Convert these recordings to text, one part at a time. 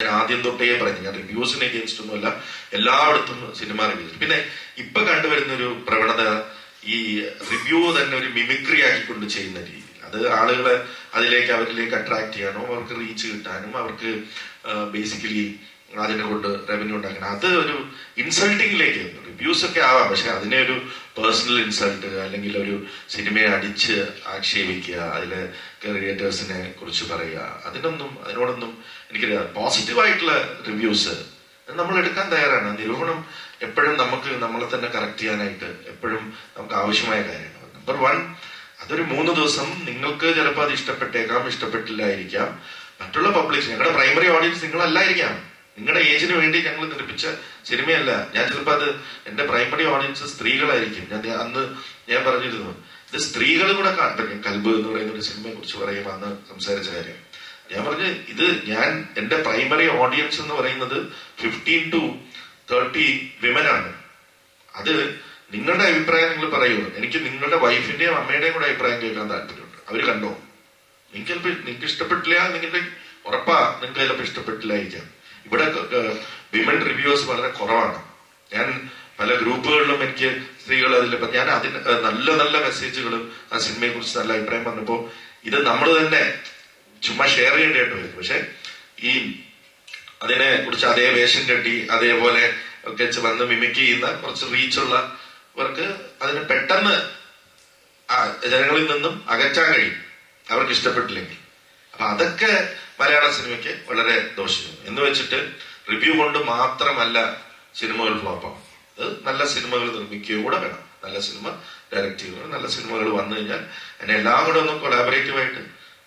ഞാൻ ആദ്യം തൊട്ടേ പറഞ്ഞു ഞാൻ റിവ്യൂസിന് അഗേൻസ്റ്റ് ഒന്നുമല്ല എല്ലായിടത്തും സിനിമ റിവ്യൂസ് പിന്നെ ഇപ്പൊ കണ്ടുവരുന്ന ഒരു പ്രവണത ഈ റിവ്യൂ തന്നെ ഒരു മിമിക്രി ആക്കിക്കൊണ്ട് ചെയ്യുന്ന രീതി അത് ആളുകളെ അതിലേക്ക് അവരിലേക്ക് അട്രാക്ട് ചെയ്യാനോ അവർക്ക് റീച്ച് കിട്ടാനും അവർക്ക് ബേസിക്കലി അതിനെ കൊണ്ട് റവന്യൂ ഉണ്ടാക്കണം. അത് ഒരു ഇൻസൾട്ടിങ്ങിലേക്ക് റിവ്യൂസ് ഒക്കെ ആവാം. പക്ഷെ അതിനെ ഒരു പേഴ്സണൽ ഇൻസൾട്ട് അല്ലെങ്കിൽ ഒരു സിനിമയെ അടിച്ച് ആക്ഷേപിക്കുക അതിലെ ക്രിയേറ്റേഴ്സിനെ കുറിച്ച് പറയുക അതിനൊന്നും അതിനോടൊന്നും എനിക്ക് പോസിറ്റീവായിട്ടുള്ള റിവ്യൂസ് നമ്മൾ എടുക്കാൻ തയ്യാറാണ്. നിരൂപണം എപ്പോഴും നമുക്ക് നമ്മളെ തന്നെ കറക്റ്റ് ചെയ്യാനായിട്ട് എപ്പോഴും നമുക്ക് ആവശ്യമായ കാര്യമാണ് നമ്പർ വൺ അതൊരു മൂന്ന് ദിവസം നിങ്ങൾക്ക് ചിലപ്പോൾ അത് ഇഷ്ടപ്പെട്ടേക്കാം ഇഷ്ടപ്പെട്ടില്ലായിരിക്കാം. മറ്റുള്ള പബ്ലിക് ഞങ്ങളുടെ പ്രൈമറി ഓഡിയൻസ് നിങ്ങളല്ലായിരിക്കാം. നിങ്ങളുടെ ഏജിന് വേണ്ടി ഞങ്ങൾ നിർമ്മിച്ച സിനിമയല്ല. ഞാൻ ചിലപ്പോൾ അത് എന്റെ പ്രൈമറി ഓഡിയൻസ് സ്ത്രീകളായിരിക്കും. ഞാൻ അന്ന് ഞാൻ പറഞ്ഞിരുന്നു. ഇത് സ്ത്രീകളും കൂടെ കാണട്ടെ. ഞാൻ കൽബ് എന്ന് പറയുന്ന ഒരു സിനിമയെ കുറിച്ച് പറയുമ്പോൾ അന്ന് സംസാരിച്ച കാര്യം. ഞാൻ പറഞ്ഞ് ഇത് ഞാൻ എന്റെ പ്രൈമറി ഓഡിയൻസ് എന്ന് പറയുന്നത് ഫിഫ്റ്റീൻ ടു തേർട്ടി വിമൻ ആണ്. അത് നിങ്ങളുടെ അഭിപ്രായം നിങ്ങൾ പറയൂ. എനിക്ക് നിങ്ങളുടെ വൈഫിന്റെയും അമ്മയുടെയും കൂടെ അഭിപ്രായം കേൾക്കാൻ താല്പര്യമുണ്ട്. അവർ കണ്ടോ? നിങ്ങൾക്ക് ചിലപ്പോൾ നിങ്ങൾക്ക് ഇഷ്ടപ്പെട്ടില്ല നിങ്ങളുടെ ഉറപ്പാ. നിങ്ങൾക്ക് ചിലപ്പോൾ ഇഷ്ടപ്പെട്ടില്ലായിരിക്കാം ഇവിടെ വിമൻ റിവ്യൂസ് വളരെ കുറവാണ്. ഞാൻ പല ഗ്രൂപ്പുകളിലും എനിക്ക് സ്ത്രീകൾ അതിൽ ഞാൻ അതിന് നല്ല നല്ല മെസ്സേജുകളും ആ സിനിമയെ കുറിച്ച് നല്ല അഭിപ്രായം പറഞ്ഞപ്പോ ഇത് നമ്മൾ തന്നെ ചുമ്മാ ഷെയർ ചെയ്യേണ്ടതായിട്ട് വരും. പക്ഷെ ഈ അതിനെ കുറിച്ച് അതേ വേഷം കെട്ടി അതേപോലെ ഒക്കെ വന്ന് മിമിക് ചെയ്യുന്ന കുറച്ച് റീച്ചുള്ളവർക്ക് അതിനെ പെട്ടെന്ന് ജനങ്ങളിൽ നിന്നും അകറ്റാൻ കഴിയും. അവർക്ക് ഇഷ്ടപ്പെട്ടില്ലെങ്കിൽ. അപ്പൊ അതൊക്കെ മലയാള സിനിമയ്ക്ക് വളരെ ദോഷം. എന്ന് വെച്ചിട്ട് റിവ്യൂ കൊണ്ട് മാത്രമല്ല സിനിമകൾ ഫ്ലോപ്പാണ് അത് നല്ല സിനിമകൾ നിർമ്മിക്കുകയും കൂടെ വേണം. നല്ല സിനിമ ഡയറക്റ്റ് ചെയ്യുക നല്ല സിനിമകൾ വന്നു കഴിഞ്ഞാൽ അതിനെ എല്ലാം കൂടെ ഒന്ന് കൊളാബറേറ്റീവായിട്ട്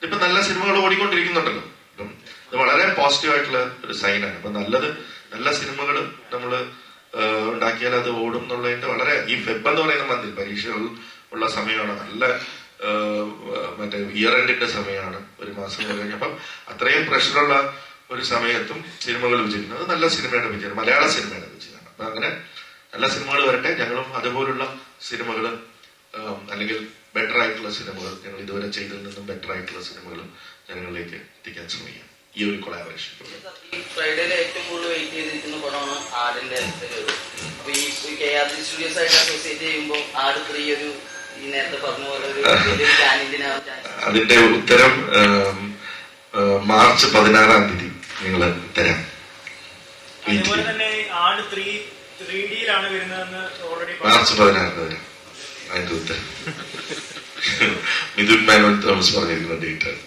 ഇപ്പൊ നല്ല സിനിമകൾ ഓടിക്കൊണ്ടിരിക്കുന്നുണ്ടല്ലോ. അപ്പം ഇത് വളരെ പോസിറ്റീവ് ആയിട്ടുള്ള ഒരു സൈനാണ് അപ്പൊ നല്ലത് നല്ല സിനിമകൾ നമ്മൾ ഉണ്ടാക്കിയാൽ അത് ഓടും എന്നുള്ളതിന്റെ വളരെ ഈ ഫെബ് എന്ന് പറയുന്ന മന്ത്രി പരീക്ഷകൾ ഉള്ള സമയമാണ് നല്ല മറ്റേ ഇയർ എൻഡിന്റെ സമയമാണ് ഒരു മാസം കഴിഞ്ഞ്. അപ്പം അത്രയും പ്രഷറുള്ള ഒരു സമയത്തും സിനിമകൾ വിജയിക്കുന്നത് നല്ല സിനിമയുടെ വിജയം മലയാള സിനിമയുടെ വിജയമാണ്. അപ്പൊ അങ്ങനെ നല്ല സിനിമകൾ വരട്ടെ. ഞങ്ങളും അതുപോലുള്ള സിനിമകൾ അല്ലെങ്കിൽ ബെറ്റർ ആയിട്ടുള്ള സിനിമകൾ ഞങ്ങൾ ഇതുവരെ ചെയ്തതിൽ നിന്നും ബെറ്റർ ആയിട്ടുള്ള സിനിമകൾ ജനങ്ങളിലേക്ക് എത്തിക്കാൻ ശ്രമിക്കാം. ഈ ഒരു കൊളാബറേഷൻ ഫ്രൈഡേയിൽ ഏറ്റവും കൂടുതൽ വെയിറ്റ് ചെയ്തിരിക്കുന്ന സ്റ്റുഡിയോസ് ആയിട്ട് അസോസിയേറ്റ് അതിന്റെ ഉത്തരം മാർച്ച് പതിനാറാം തീയതി നിങ്ങൾ തരാം. അതുപോലെ തന്നെ ആട് ത്രീ ത്രീ ഡിയിലാണ് വരുന്നതെന്ന് ഓൾറെഡി മാർച്ച് പതിനാറിന് തരാം. അതിന്റെ ഉത്തരം. മിഥുൻ മേനോൻ തോമസ് പറഞ്ഞിരിക്കുന്ന ഡേറ്റ് ആണ്.